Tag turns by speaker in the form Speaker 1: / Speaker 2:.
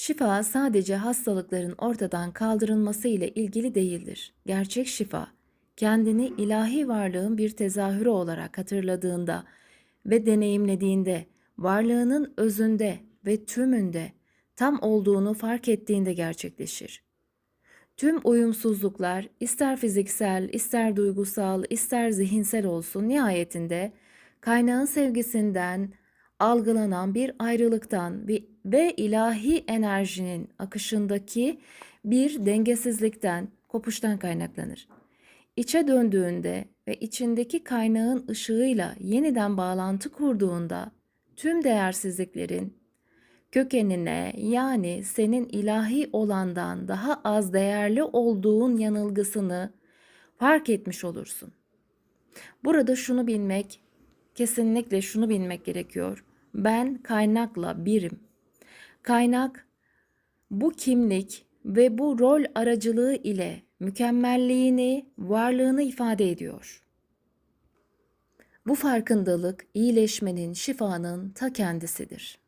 Speaker 1: Şifa sadece hastalıkların ortadan kaldırılması ile ilgili değildir. Gerçek şifa, kendini ilahi varlığın bir tezahürü olarak hatırladığında ve deneyimlediğinde, varlığının özünde ve tümünde tam olduğunu fark ettiğinde gerçekleşir. Tüm uyumsuzluklar ister fiziksel, ister duygusal, ister zihinsel olsun nihayetinde kaynağın sevgisinden algılanan bir ayrılıktan ve- ve ilahi enerjinin akışındaki bir dengesizlikten, kopuştan kaynaklanır. İçe döndüğünde ve içindeki kaynağın ışığıyla yeniden bağlantı kurduğunda tüm değersizliklerin kökenine yani senin ilahi olandan daha az değerli olduğun yanılgısını fark etmiş olursun. Burada şunu bilmek, kesinlikle şunu bilmek gerekiyor. Ben kaynakla birim. Kaynak bu kimlik ve bu rol aracılığı ile mükemmelliğini, varlığını ifade ediyor. Bu farkındalık iyileşmenin, şifanın ta kendisidir.